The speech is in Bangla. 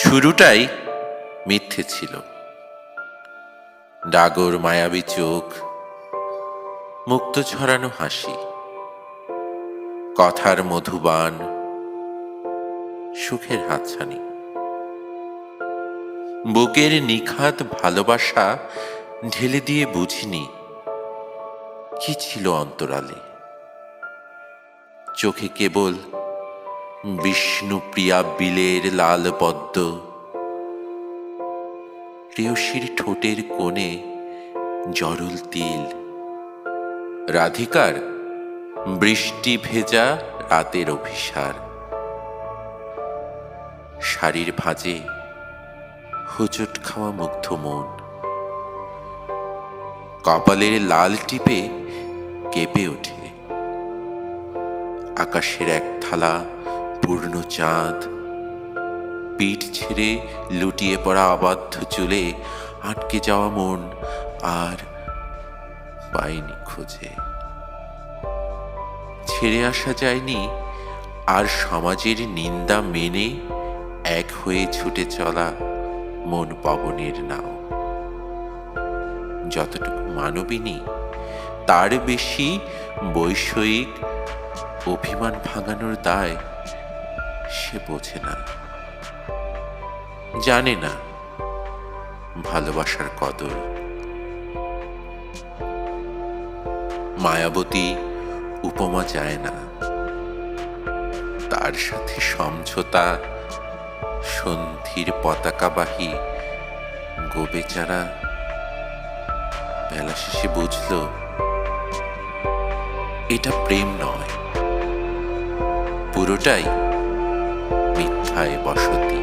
শুরুটাই মিথ্যে ছিল। ডাগর মায়াবী চোখ, মুক্ত ছড়ানো হাসি, কথার মধুবান, সুখের হাতছানি। বুকের নিখাত ভালোবাসা ঢেলে দিয়ে বুঝিনি কি ছিল অন্তরালে। চোখে কেবল বিষ্ণুপ্রিয়া বিলের লাল পদ্ম। প্রেয়সীর ঠোঁটের কোণে জরুল তিল। রাধিকার, বৃষ্টি ভেজা রাতের অভিসার। শাড়ির ভাঁজে হুচট খাওয়া মুগ্ধ মন। কপালের লাল টিপে কেঁপে ওঠে। আকাশের এক থালা পূর্ণ চাঁদ। পিঠ ছেড়ে লুটিয়ে পড়া অবাধ্য চুলে আটকে যাওয়া মন আর পাইনি খোঁজে। ছেড়ে আসা যায়নি আর সমাজের নিন্দা মেনে এক হয়ে ছুটে চলা মন পবনের নাও। যতটুকু মানবিনী, তার বেশি বৈষয়িক অভিমান ভাঙানোর দায় সে বোঝে না। জানে না ভালোবাসার কদর। মায়াবতী উপমা যায় না। তার সাথে সমঝোতা, সন্ধির পতাকাবাহী গোবেচারা বেলা শেষে বুঝল, এটা প্রেম নয়। পুরোটাই কোথায় বসতি।